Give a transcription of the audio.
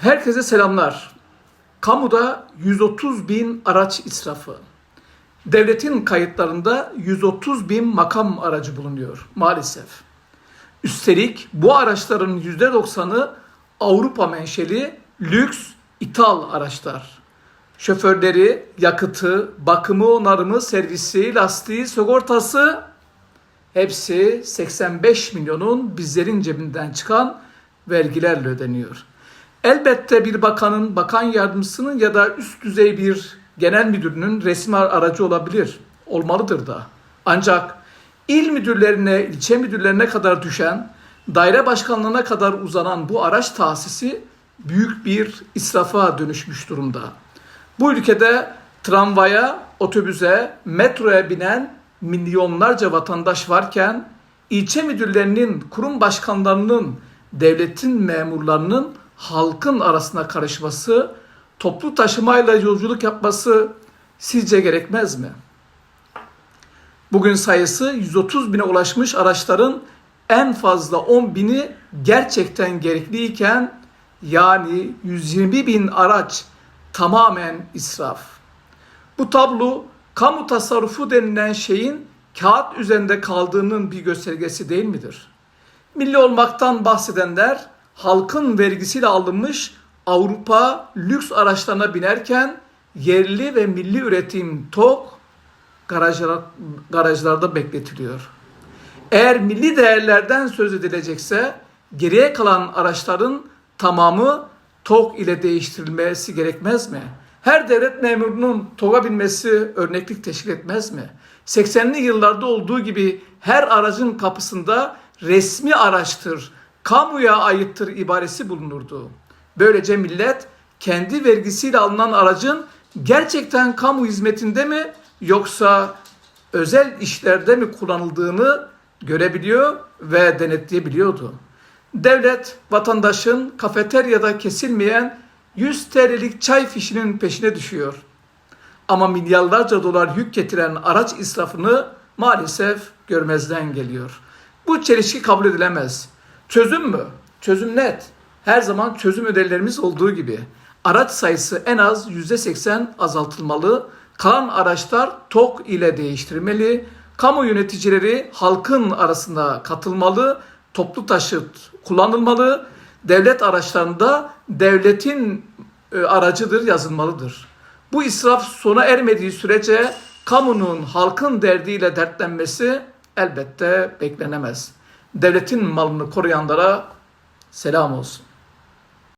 Herkese selamlar. Kamuda 130 bin araç israfı. Devletin kayıtlarında 130 bin makam aracı bulunuyor maalesef. Üstelik bu araçların %90'ı Avrupa menşeli lüks ithal araçlar. Şoförleri, yakıtı, bakımı, onarımı, servisi, lastiği, sigortası hepsi 85 milyonun bizlerin cebinden çıkan vergilerle ödeniyor. Elbette bir bakanın, bakan yardımcısının ya da üst düzey bir genel müdürünün resmi aracı olabilir. Olmalıdır da. Ancak il müdürlerine, ilçe müdürlerine kadar düşen, daire başkanlığına kadar uzanan bu araç tahsisi büyük bir israfa dönüşmüş durumda. Bu ülkede tramvaya, otobüse, metroya binen milyonlarca vatandaş varken ilçe müdürlerinin, kurum başkanlarının, devletin memurlarının halkın arasına karışması, toplu taşımayla yolculuk yapması sizce gerekmez mi? Bugün sayısı 130 bine ulaşmış araçların en fazla 10 bini gerçekten gerekliyken yani 120 bin araç tamamen israf. Bu tablo kamu tasarrufu denilen şeyin kağıt üzerinde kaldığının bir göstergesi değil midir? Milli olmaktan bahsedenler halkın vergisiyle alınmış Avrupa lüks araçlarına binerken yerli ve milli üretim TOK garajlar, garajlarda bekletiliyor. Eğer milli değerlerden söz edilecekse geriye kalan araçların tamamı TOK ile değiştirilmesi gerekmez mi? Her devlet memurunun TOG'a binmesi örneklik teşkil etmez mi? 80'li yıllarda olduğu gibi her aracın kapısında resmi araçtır, kamuya aittir ibaresi bulunurdu. Böylece millet kendi vergisiyle alınan aracın gerçekten kamu hizmetinde mi yoksa özel işlerde mi kullanıldığını görebiliyor ve denetleyebiliyordu. Devlet vatandaşın kafeteryada kesilmeyen 100 TL'lik çay fişinin peşine düşüyor. Ama milyarlarca dolar yük getiren araç israfını maalesef görmezden geliyor. Bu çelişki kabul edilemez. Çözüm mü? Çözüm net. Her zaman çözüm önerilerimiz olduğu gibi. Araç sayısı en az %80 azaltılmalı. Kalan araçlar TOK ile değiştirilmeli. Kamu yöneticileri halkın arasında katılmalı. Toplu taşıt kullanılmalı. Devlet araçlarında devletin e, aracıdır yazılmalıdır. Bu israf sona ermediği sürece kamunun halkın derdiyle dertlenmesi elbette beklenemez. Devletin malını koruyanlara selam olsun.